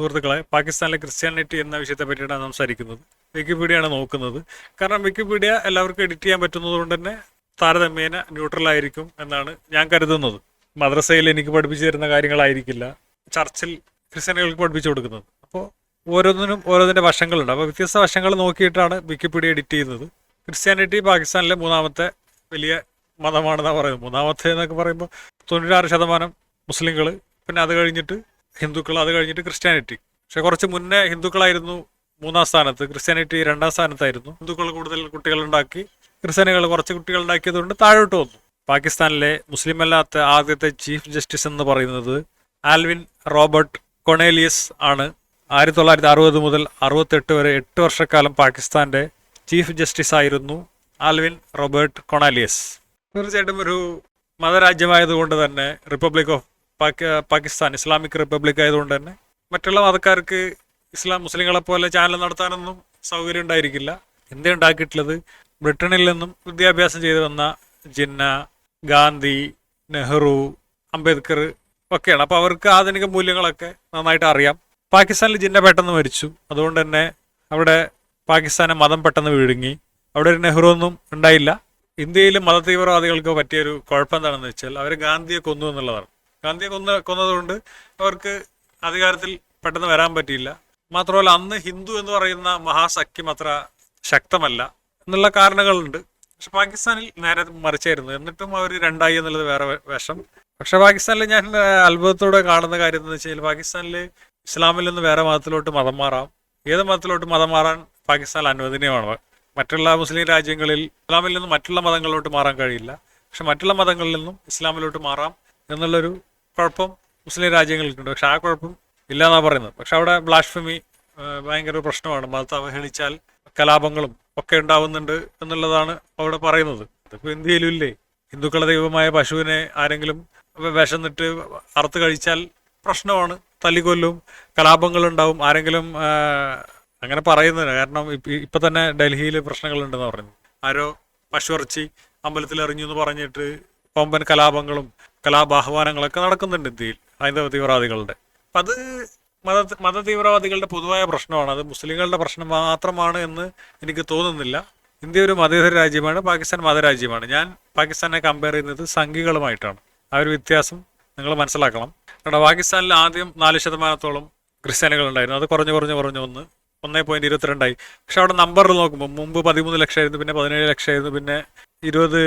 സുഹൃത്തുക്കളെ പാകിസ്ഥാനിലെ ക്രിസ്ത്യാനിറ്റി എന്ന വിഷയത്തെ പറ്റിയിട്ടാണ് സംസാരിക്കുന്നത്. വിക്കിപീഡിയയാണ് നോക്കുന്നത്. കാരണം വിക്കിപീഡിയ എല്ലാവർക്കും എഡിറ്റ് ചെയ്യാൻ പറ്റുന്നത് കൊണ്ട് തന്നെ താരതമ്യേന ന്യൂട്രൽ ആയിരിക്കും എന്നാണ് ഞാൻ കരുതുന്നത്. മദ്രസയിൽ എനിക്ക് പഠിപ്പിച്ചു തരുന്ന കാര്യങ്ങളായിരിക്കില്ല. ചർച്ചിൽ ക്രിസ്ത്യാനികൾക്ക് പഠിപ്പിച്ചു കൊടുക്കുന്നത്. അപ്പോൾ ഓരോന്നിനും ഓരോന്നിന്റെ വശങ്ങളുണ്ട്. അപ്പോൾ വ്യത്യസ്ത വശങ്ങൾ നോക്കിയിട്ടാണ് വിക്കിപീഡിയ എഡിറ്റ് ചെയ്യുന്നത്. ക്രിസ്ത്യാനിറ്റി പാകിസ്ഥാനിലെ മൂന്നാമത്തെ വലിയ മതമാണെന്നാണ് പറയുന്നത്. മൂന്നാമത്തെ എന്നൊക്കെ പറയുമ്പോൾ തൊണ്ണൂറ്റാറ് ശതമാനം മുസ്ലിങ്ങൾ. പിന്നെ അത് കഴിഞ്ഞിട്ട് ഹിന്ദുക്കൾ അത് കഴിഞ്ഞിട്ട് ക്രിസ്ത്യാനിറ്റി. പക്ഷെ കുറച്ച് മുന്നേ ഹിന്ദുക്കളായിരുന്നു മൂന്നാം സ്ഥാനത്ത് ക്രിസ്ത്യാനിറ്റി രണ്ടാം സ്ഥാനത്തായിരുന്നു. ഹിന്ദുക്കൾ കൂടുതൽ കുട്ടികളുണ്ടാക്കി ക്രിസ്ത്യാനികൾ കുറച്ച് കുട്ടികൾ ഉണ്ടാക്കിയതുകൊണ്ട് താഴോട്ട് വന്നു. പാകിസ്ഥാനിലെ മുസ്ലിം അല്ലാത്ത ആദ്യത്തെ ചീഫ് ജസ്റ്റിസ് എന്ന് പറയുന്നത് ആൽവിൻ റോബർട്ട് കൊണേലിയസ് ആണ്. ആയിരത്തി തൊള്ളായിരത്തി അറുപത് മുതൽ അറുപത്തെട്ട് വരെ എട്ട് വർഷക്കാലം പാകിസ്ഥാന്റെ ചീഫ് ജസ്റ്റിസ് ആയിരുന്നു ആൽവിൻ റോബർട്ട് കൊണാലിയസ്. തീർച്ചയായിട്ടും ഒരു മതരാജ്യമായതുകൊണ്ട് തന്നെ republic of Pakistan Islamic republic ആയതുകൊണ്ട് തന്നെ മറ്റുള്ള മതക്കാർക്ക് ഇസ്ലാം മുസ്ലിങ്ങളെ പോലെ ചാനൽ നടത്താനൊന്നും സൗകര്യം ഉണ്ടായിരിക്കില്ല. ഇന്ത്യ ഉണ്ടാക്കിയിട്ടുള്ളത് ബ്രിട്ടനിൽ നിന്നും വിദ്യാഭ്യാസം ചെയ്തു വന്ന ജിന്ന ഗാന്ധി നെഹ്റു അംബേദ്കർ ഒക്കെയാണ്. അപ്പോൾ അവർക്ക് ആധുനിക മൂല്യങ്ങളൊക്കെ നന്നായിട്ട് അറിയാം. പാകിസ്ഥാനിൽ ജിന്ന പെട്ടെന്ന് മരിച്ചു. അതുകൊണ്ട് തന്നെ അവിടെ പാകിസ്ഥാനെ മതം പെട്ടെന്ന് വിഴുങ്ങി. അവിടെ ഒരു നെഹ്റു ഒന്നും ഉണ്ടായില്ല. ഇന്ത്യയിലെ മതതീവ്രവാദികൾക്ക് പറ്റിയൊരു കുഴപ്പം എന്താണെന്ന് വെച്ചാൽ അവർ ഗാന്ധിയെ കൊന്നു എന്നുള്ളതാണ്. ഗാന്ധിയെ കൊന്ന കൊന്നതുകൊണ്ട് അവർക്ക് അധികാരത്തിൽ പെട്ടെന്ന് വരാൻ പറ്റിയില്ല. മാത്രമല്ല അന്ന് ഹിന്ദു എന്ന് പറയുന്ന മഹാസഖ്യം അത്ര ശക്തമല്ല. എന്നുള്ള കാരണങ്ങളുണ്ട്. പക്ഷെ പാകിസ്ഥാനിൽ നേരെ മറിച്ചായിരുന്നു. എന്നിട്ടും അവർ രണ്ടായി എന്നുള്ളത് വേറെ വേഷം. പക്ഷെ പാകിസ്ഥാനിൽ ഞാൻ അത്ഭുതത്തോടെ കാണുന്ന കാര്യം എന്ന് വെച്ചാൽ പാകിസ്ഥാനിൽ ഇസ്ലാമിൽ നിന്ന് വേറെ മതത്തിലോട്ട് മതം മാറാം. ഏത് മതത്തിലോട്ട് മതം മാറാൻ പാകിസ്ഥാൻ അനുവദനീയമാണ്? മറ്റുള്ള മുസ്ലിം രാജ്യങ്ങളിൽ ഇസ്ലാമിൽ നിന്ന് മറ്റുള്ള മതങ്ങളിലോട്ട് മാറാൻ കഴിയില്ല. പക്ഷെ മറ്റുള്ള മതങ്ങളിൽ നിന്നും ഇസ്ലാമിലോട്ട് മാറാം എന്നുള്ളൊരു കുഴപ്പം മുസ്ലിം രാജ്യങ്ങൾക്കുണ്ട് പക്ഷെ ആ കുഴപ്പം ഇല്ല എന്നാണ് പറയുന്നത്. പക്ഷെ അവിടെ ബ്ലാഷ്ഫമി ഭയങ്കര പ്രശ്നമാണ്. മതത്തെ അവഹേളിച്ചാൽ കലാപങ്ങളും ഒക്കെ ഉണ്ടാവുന്നുണ്ട് എന്നുള്ളതാണ് അവിടെ പറയുന്നത്. ഇതിപ്പോൾ ഇന്ത്യയിലും ഇല്ലേ? ഹിന്ദുക്കളെ ദൈവമായ പശുവിനെ ആരെങ്കിലും വിഷം നിട്ട് അറുത്ത് കഴിച്ചാൽ പ്രശ്നമാണ്. തല്ലിക്കൊല്ലും കലാപങ്ങളുണ്ടാവും. ആരെങ്കിലും അങ്ങനെ പറയുന്നത് കാരണം ഇപ്പ- തന്നെ ഡൽഹിയിൽ പ്രശ്നങ്ങളുണ്ടെന്ന് പറയുന്നു ആരോ പശുയിറച്ചി അമ്പലത്തിൽ എറിഞ്ഞു എന്ന് പറഞ്ഞിട്ട് കൊമ്പൻ കലാപങ്ങളും കലാബാഹ്വാനങ്ങളൊക്കെ നടക്കുന്നുണ്ട് ഇന്ത്യയിൽ ഹൈന്ദവ തീവ്രവാദികളുടെ. അപ്പം അത് മത മത തീവ്രവാദികളുടെ പൊതുവായ പ്രശ്നമാണ്. അത് മുസ്ലിങ്ങളുടെ പ്രശ്നം മാത്രമാണ് എന്ന് എനിക്ക് തോന്നുന്നില്ല. ഇന്ത്യ ഒരു മതേതര രാജ്യമാണ് പാകിസ്ഥാൻ മതരാജ്യമാണ്. ഞാൻ പാകിസ്ഥാനെ കമ്പയർ ചെയ്യുന്നത് സംഘികളുമായിട്ടാണ്. ആ ഒരു വ്യത്യാസം നിങ്ങൾ മനസ്സിലാക്കണം. കാരണം പാകിസ്ഥാനിൽ ആദ്യം നാല് ശതമാനത്തോളം ക്രിസ്ത്യാനികൾ ഉണ്ടായിരുന്നു അത് കുറഞ്ഞു കുറഞ്ഞു കുറഞ്ഞു വന്ന് ഒന്നേ പോയിന്റ് ഇരുപത്തിരണ്ടായി. പക്ഷെ അവിടെ നമ്പറിൽ നോക്കുമ്പോൾ മുമ്പ് പതിമൂന്ന് ലക്ഷമായിരുന്നു പിന്നെ പതിനേഴ് ലക്ഷമായിരുന്നു പിന്നെ ഇരുപത്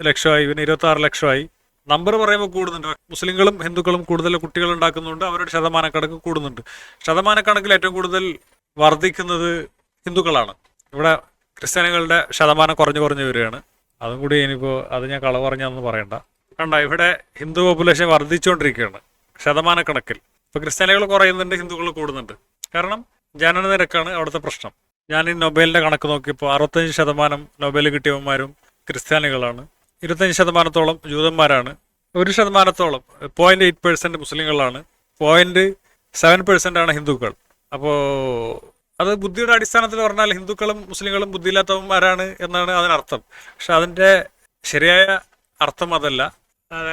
ലക്ഷമായി പിന്നെ ഇരുപത്തി ആറ് ലക്ഷമായി. നമ്പർ പറയുമ്പോൾ കൂടുന്നുണ്ട്. മുസ്ലിങ്ങളും ഹിന്ദുക്കളും കൂടുതൽ കുട്ടികൾ ഉണ്ടാക്കുന്നുണ്ട്. അവരുടെ ശതമാനക്കണക്ക് കൂടുന്നുണ്ട്. ശതമാനക്കണക്കിൽ ഏറ്റവും കൂടുതൽ വർദ്ധിക്കുന്നത് ഹിന്ദുക്കളാണ്. ഇവിടെ ക്രിസ്ത്യാനികളുടെ ശതമാനം കുറഞ്ഞു കുറഞ്ഞു വരികയാണ്. അതും കൂടി ഇനിയിപ്പോൾ അത് ഞാൻ കള പറഞ്ഞാന്ന് പറയണ്ട. കണ്ട ഇവിടെ ഹിന്ദു പോപ്പുലേഷൻ വർദ്ധിച്ചുകൊണ്ടിരിക്കുകയാണ് ശതമാനക്കണക്കിൽ. ഇപ്പോൾ ക്രിസ്ത്യാനികൾ കുറയുന്നുണ്ട് ഹിന്ദുക്കൾ കൂടുന്നുണ്ട്. കാരണം ജനന നിരക്കാണ് അവിടുത്തെ പ്രശ്നം. ഞാൻ ഈ നൊബേലിന്റെ കണക്ക് നോക്കിയപ്പോൾ അറുപത്തഞ്ച് ശതമാനം നൊബേൽ കിട്ടിയവന്മാരും ക്രിസ്ത്യാനികളാണ്. ഇരുപത്തഞ്ച് ശതമാനത്തോളം ജൂതന്മാരാണ്. ഒരു ശതമാനത്തോളം പോയിന്റ് എയ്റ്റ് പെർസെന്റ് മുസ്ലിങ്ങളാണ്. പോയിന്റ് സെവൻ പെർസെന്റ് ആണ് ഹിന്ദുക്കൾ. അപ്പോൾ അത് ബുദ്ധിയുടെ അടിസ്ഥാനത്തിൽ പറഞ്ഞാൽ ഹിന്ദുക്കളും മുസ്ലിങ്ങളും ബുദ്ധിയില്ലാത്തവന്മാരാണ് എന്നാണ് അതിനർത്ഥം. പക്ഷെ അതിന്റെ ശരിയായ അർത്ഥം അതല്ല.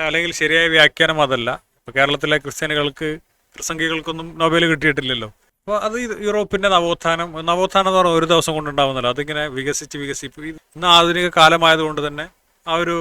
അല്ലെങ്കിൽ ശരിയായ വ്യാഖ്യാനം അതല്ല. ഇപ്പോൾ കേരളത്തിലെ ക്രിസ്ത്യാനികൾക്ക് പ്രസംഗികൾക്കൊന്നും നോബേൽ കിട്ടിയിട്ടില്ലല്ലോ. അപ്പോൾ അത് യൂറോപ്പിന്റെ നവോത്ഥാനം നവോത്ഥാനം എന്ന് പറഞ്ഞാൽ ഒരു ദിവസം കൊണ്ടുണ്ടാവുന്നല്ലോ അതിങ്ങനെ വികസിച്ച് വികസിപ്പ് ഇന്ന് ആധുനിക കാലമായതുകൊണ്ട് തന്നെ ആ ഒരു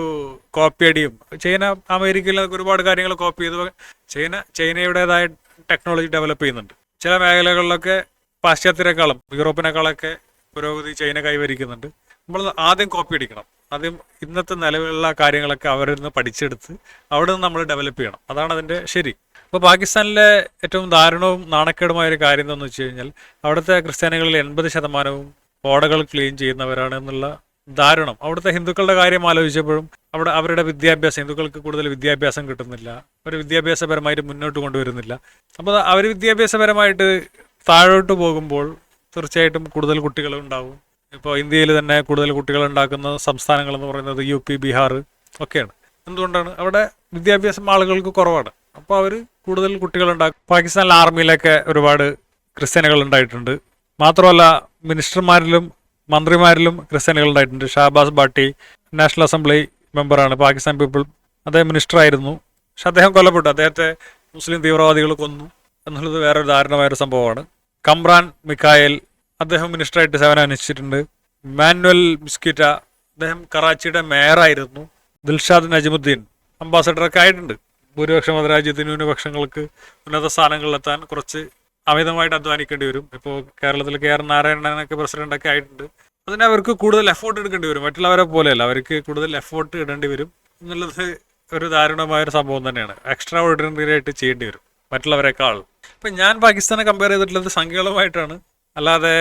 കോപ്പി അടിയും. ചൈന അമേരിക്കയിൽ ഒരുപാട് കാര്യങ്ങൾ കോപ്പി ചെയ്ത്. ചൈന ചൈനയുടേതായ ടെക്നോളജി ഡെവലപ്പ് ചെയ്യുന്നുണ്ട്. ചില മേഖലകളിലൊക്കെ പാശ്ചാത്യരെക്കാളും യൂറോപ്പിനേക്കാളൊക്കെ പുരോഗതി ചൈന കൈവരിക്കുന്നുണ്ട്. നമ്മൾ ആദ്യം കോപ്പി അടിക്കണം. ആദ്യം ഇന്നത്തെ നിലവിലുള്ള കാര്യങ്ങളൊക്കെ അവരിൽ നിന്ന് പഠിച്ചെടുത്ത് അവിടെ നിന്ന് നമ്മൾ ഡെവലപ്പ് ചെയ്യണം. അതാണ് അതിന്റെ ശരി. അപ്പോൾ പാകിസ്ഥാനിലെ ഏറ്റവും ദാരുണവും നാണക്കേടുമായ ഒരു കാര്യം എന്താണെന്ന് വെച്ച് കഴിഞ്ഞാൽ അവിടുത്തെ ക്രിസ്ത്യാനികളിൽ എൺപത് ശതമാനവും ഓടകൾ ക്ലീൻ ചെയ്യുന്നവരാണ് എന്നുള്ള ദാരുണം. അവിടുത്തെ ഹിന്ദുക്കളുടെ കാര്യം ആലോചിച്ചപ്പോഴും അവിടെ അവരുടെ വിദ്യാഭ്യാസം ഹിന്ദുക്കൾക്ക് കൂടുതൽ വിദ്യാഭ്യാസം കിട്ടുന്നില്ല. അവർ വിദ്യാഭ്യാസപരമായിട്ട് മുന്നോട്ട് കൊണ്ടുവരുന്നില്ല. അപ്പോൾ അവർ വിദ്യാഭ്യാസപരമായിട്ട് താഴോട്ട് പോകുമ്പോൾ തീർച്ചയായിട്ടും കൂടുതൽ കുട്ടികൾ ഉണ്ടാവും. ഇപ്പോൾ ഇന്ത്യയിൽ തന്നെ കൂടുതൽ കുട്ടികൾ ഉണ്ടാക്കുന്ന സംസ്ഥാനങ്ങൾ എന്ന് പറയുന്നത് യു പി ബീഹാർ ഒക്കെയാണ്. എന്തുകൊണ്ടാണ്? അവിടെ വിദ്യാഭ്യാസം ആളുകൾക്ക് കുറവാണ്. അപ്പോൾ അവർ കൂടുതൽ കുട്ടികളുണ്ടാക്കും പാകിസ്ഥാനിലെ ആർമിയിലൊക്കെ ഒരുപാട് ക്രിസ്ത്യാനികൾ ഉണ്ടായിട്ടുണ്ട്. മാത്രമല്ല മിനിസ്റ്റർമാരിലും മന്ത്രിമാരിലും ക്രിസ്ത്യാനികൾ ഉണ്ടായിട്ടുണ്ട് ഷാബാസ് ബാട്ടി നാഷണൽ അസംബ്ലി മെമ്പറാണ്. പാകിസ്ഥാൻ പീപ്പിൾ അദ്ദേഹം മിനിസ്റ്റർ ആയിരുന്നു പക്ഷെ അദ്ദേഹം കൊല്ലപ്പെട്ടു. അദ്ദേഹത്തെ മുസ്ലിം തീവ്രവാദികൾ കൊന്നു എന്നുള്ളത് വേറൊരു ദാരുണമായൊരു സംഭവമാണ്. കംറാൻ മിക്കായൽ അദ്ദേഹം മിനിസ്റ്ററായിട്ട് സേവനം അനുഷ്ഠിച്ചിട്ടുണ്ട് മാനുവൽ മിസ്കിറ്റ അദ്ദേഹം കറാച്ചിയുടെ മേയറായിരുന്നു. ദിൽഷാദ് നജിമുദ്ദീൻ അംബാസഡറൊക്കെ ആയിട്ടുണ്ട്. ഭൂരിപക്ഷം രാജ്യത്തിന് ന്യൂനപക്ഷങ്ങൾക്ക് ഉന്നത സ്ഥാനങ്ങളിലെത്താൻ കുറച്ച് അമിതമായിട്ട് അധ്വാനിക്കേണ്ടി വരും. ഇപ്പോൾ കേരളത്തിൽ കെ ആർ നാരായണനൊക്കെ പ്രസിഡന്റൊക്കെ ആയിട്ടുണ്ട്. അതിന് അവർക്ക് കൂടുതൽ എഫോർട്ട് എടുക്കേണ്ടി വരും. മറ്റുള്ളവരെ പോലെയല്ല. അവർക്ക് കൂടുതൽ എഫോർട്ട് ഇടേണ്ടി വരും. എന്നുള്ളത് ഒരു ദാരുണമായ ഒരു സംഭവം തന്നെയാണ്. എക്സ്ട്രാ ഓർഡിനറി ആയിട്ട് ചെയ്യേണ്ടി വരും മറ്റുള്ളവരെക്കാൾ ഇപ്പം ഞാൻ പാകിസ്ഥാനെ കമ്പയർ ചെയ്തിട്ടുള്ളത് സംഘികളുമായിട്ടാണ്. അല്ലാതെ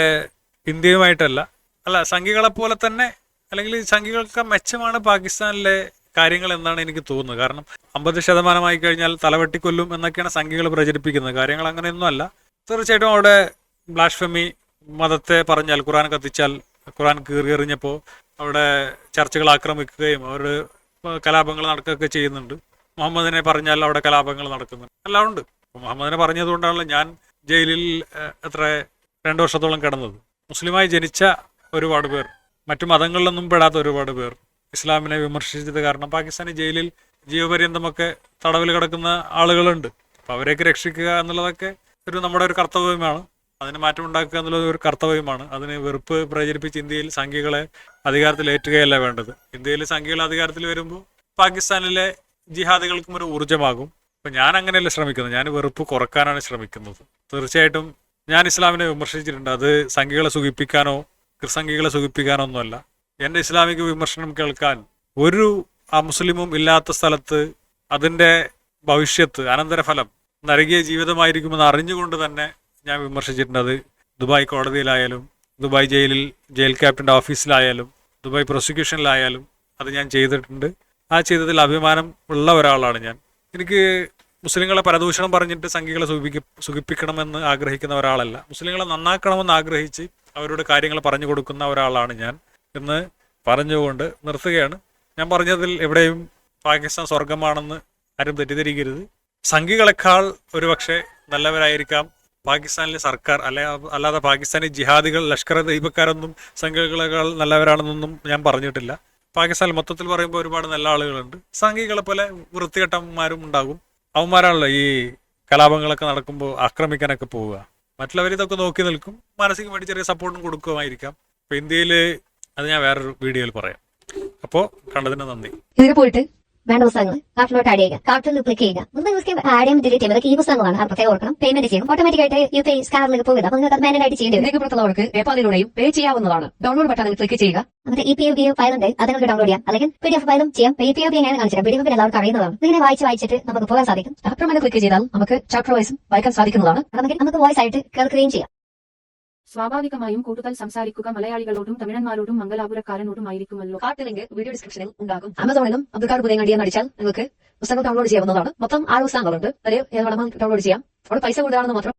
ഇന്ത്യയുമായിട്ടല്ല. അല്ല സംഘികളെ പോലെ തന്നെ അല്ലെങ്കിൽ സംഘികൾക്ക് മെച്ചമാണ് പാകിസ്ഥാനിലെ കാര്യങ്ങൾ എന്നാണ് എനിക്ക് തോന്നുന്നത്. കാരണം അമ്പത് ശതമാനമായി കഴിഞ്ഞാൽ തലവെട്ടിക്കൊല്ലും എന്നൊക്കെയാണ് സംഘികൾ പ്രചരിപ്പിക്കുന്നത്. കാര്യങ്ങൾ അങ്ങനെയൊന്നും അല്ല തീർച്ചയായിട്ടും അവിടെ ബ്ലാഷ്ഫമി മതത്തെ പറഞ്ഞാൽ ഖുറാൻ കത്തിച്ചാൽ ഖുറാൻ കീറിയെറിഞ്ഞപ്പോൾ അവിടെ ചർച്ചകൾ ആക്രമിക്കുകയും അവർ കലാപങ്ങൾ നടക്കുകയൊക്കെ ചെയ്യുന്നുണ്ട്. മുഹമ്മദിനെ പറഞ്ഞാൽ അവിടെ കലാപങ്ങൾ നടക്കുന്നുണ്ട്. എല്ലാം ഉണ്ട്. മുഹമ്മദിനെ പറഞ്ഞതുകൊണ്ടാണല്ലോ ഞാൻ ജയിലിൽ എത്ര രണ്ട് വർഷത്തോളം കിടന്നത്. മുസ്ലിമായി ജനിച്ച ഒരുപാട് പേർ മറ്റു മതങ്ങളിലൊന്നും പെടാത്ത ഒരുപാട് പേർ ഇസ്ലാമിനെ വിമർശിച്ചത് കാരണം പാകിസ്ഥാനി ജയിലിൽ ജീവപര്യന്തമൊക്കെ തടവിൽ കിടക്കുന്ന ആളുകളുണ്ട്. അപ്പോൾ അവരെയൊക്കെ രക്ഷിക്കുക എന്നുള്ളതൊക്കെ ഒരു നമ്മുടെ ഒരു കർത്തവ്യമാണ്. അതിന് മാറ്റം ഉണ്ടാക്കുക എന്നുള്ളത് ഒരു കർത്തവ്യമാണ്. അതിന് വെറുപ്പ് പ്രചരിപ്പിച്ച് ഇന്ത്യയിൽ സംഖ്യകളെ അധികാരത്തിൽ ഏറ്റുകയല്ല വേണ്ടത്. ഇന്ത്യയിൽ സംഖ്യകൾ അധികാരത്തിൽ വരുമ്പോൾ പാകിസ്ഥാനിലെ ജിഹാദികൾക്കും ഒരു ഊർജമാകും. അപ്പം ഞാൻ അങ്ങനെയല്ല ശ്രമിക്കുന്നത്. ഞാൻ വെറുപ്പ് കുറക്കാനാണ് ശ്രമിക്കുന്നത്. തീർച്ചയായിട്ടും ഞാൻ ഇസ്ലാമിനെ വിമർശിച്ചിട്ടുണ്ട്. അത് സംഖ്യകളെ സുഖിപ്പിക്കാനോ ക്രിസംഘികളെ സുഖിപ്പിക്കാനോ ഒന്നുമല്ല. എന്റെ ഇസ്ലാമിക വിമർശനം കേൾക്കാൻ ഒരു അമുസ്ലിമും ഇല്ലാത്ത സ്ഥലത്ത് അതിന്റെ ഭവിഷ്യത്ത് അനന്തരഫലം നരകിയ ജീവിതമായിരിക്കുമെന്ന് അറിഞ്ഞുകൊണ്ട് തന്നെ ഞാൻ വിമർശിച്ചിട്ടുണ്ട്. അത് ദുബായ് കോടതിയിലായാലും ദുബായ് ജയിലിൽ ജയിൽ ക്യാപ്റ്റന്റെ ഓഫീസിലായാലും ദുബായ് പ്രോസിക്യൂഷനിലായാലും അത് ഞാൻ ചെയ്തിട്ടുണ്ട്. ആ ചെയ്തതിൽ അഭിമാനം ഉള്ള ഒരാളാണ് ഞാൻ. എനിക്ക് മുസ്ലിങ്ങളെ പരദൂഷണം പറഞ്ഞിട്ട് സംഘികളെ സുഖിപ്പിക്ക സുഖിപ്പിക്കണമെന്ന് ആഗ്രഹിക്കുന്ന ഒരാളല്ല. മുസ്ലിങ്ങളെ നന്നാക്കണമെന്ന് ആഗ്രഹിച്ച് അവരോട് കാര്യങ്ങൾ പറഞ്ഞു കൊടുക്കുന്ന ഒരാളാണ് ഞാൻ എന്ന് പറഞ്ഞുകൊണ്ട് നിർത്തുകയാണ്. ഞാൻ പറഞ്ഞതിൽ എവിടെയും പാകിസ്ഥാൻ സ്വർഗമാണെന്ന് ആരും തെറ്റിദ്ധരിക്കരുത്. സംഘികളെക്കാൾ ഒരുപക്ഷെ നല്ലവരായിരിക്കാം പാകിസ്ഥാനിലെ സർക്കാർ അല്ലെ അല്ലാതെ പാകിസ്ഥാനി ജിഹാദികൾ ലഷ്കർ ദൈവക്കാരൊന്നും സംഘികളെക്കാൾ നല്ലവരാണെന്നൊന്നും ഞാൻ പറഞ്ഞിട്ടില്ല. പാകിസ്ഥാനിൽ മൊത്തത്തിൽ പറയുമ്പോൾ ഒരുപാട് നല്ല ആളുകളുണ്ട്. സംഘികളെ പോലെ വൃത്തികെട്ടന്മാരും ഉണ്ടാകും. അവന്മാരാണല്ലോ ഈ കലാപങ്ങളൊക്കെ നടക്കുമ്പോൾ ആക്രമിക്കാനൊക്കെ പോവുക. മറ്റുള്ളവർ ഇതൊക്കെ നോക്കി നിൽക്കും. മാനസികമായിട്ട് ചെറിയ സപ്പോർട്ടും കൊടുക്കുമായിരിക്കാം. ഇന്ത്യയിൽ അത് ഞാൻ വേറൊരു വീഡിയോയിൽ പറയാം. അപ്പോൾ കണ്ടതിന് നന്ദി. പോയിട്ട് വേണ്ട പുസ്തകങ്ങൾ കാർട്ടിലോട്ട് ആഡ് ചെയ്യുക കാർട്ടിൽ ക്ലിക്ക് ചെയ്യുക. പുസ്തകങ്ങൾക്ക് ആഡ് ചെയ്യുമ്പോൾ ഡിലീറ്റ് ഈ പുസ്തകങ്ങളാണ് അത് പ്രത്യേകം ഓർക്കണം. പേയ്മെന്റ് ചെയ്യണം ഓട്ടോമാറ്റിക്കായിട്ട് യു പി സ്കാറിലേക്ക് പോകുക. അപ്പോൾ നിങ്ങൾക്ക് അത് മാനുവൽ ആയിട്ട് ചെയ്യേണ്ടി വരും. പുറത്തുള്ളവർക്ക് പേപ്പാലിലൂടെയും പേ ചെയ്യാവുന്നതാണ്. ഡൗൺലോഡ് ബട്ടൺ ക്ലിക്ക് ചെയ്യുക. എന്നിട്ട് E P O B file ഉണ്ട്. അത് നിങ്ങൾക്ക് ഡൗൺലോഡ് ചെയ്യാം. അല്ലെങ്കിൽ പി ഡി എഫ് ഫയലും ചെയ്യാം പി പി ബി എങ്ങനെ കാണിച്ചിട്ട് പി ഡി എഫ് എല്ലാവർക്കും അറിയുന്നതാണ്. ഇങ്ങനെ വായിച്ച് വായിച്ചിട്ട് നമുക്ക് പോകാൻ സാധിക്കും. അപ്പുറം ക്ലിക്ക് ചെയ്താൽ നമുക്ക് ചാപ്റ്റർ വൈസും വായിക്കാൻ സാധിക്കുന്നതാണ്. നമുക്ക് നമുക്ക് വോയിസ് ആയിട്ട് കേൾക്കുകയും ചെയ്യാം. സ്വാഭാവികമായും കൂടുതൽ സംസാരിക്കുക മലയാളികളോടും തമിഴന്മാരോടും മംഗലാപുരക്കാരനോടും ആയിരിക്കുമല്ലോ ലിങ്ക് വീഡിയോ ഡിസ്ക്രിപ്ഷനിൽ ഉണ്ടാകും. ആമസോണിലും അബ്ദുൾക്കാട് പുതിയ അടിച്ചാൽ നിങ്ങൾക്ക് പുസ്തകം ഡൗൺലോഡ് ചെയ്യാവുന്നതാണ്. മൊത്തം ആറ് പുസ്തകങ്ങളുണ്ട്. അതിൽ ഏത് ഡൗൺലോഡ് ചെയ്യാം. അവിടെ പൈസ കൂടുതലാണെന്ന് മാത്രം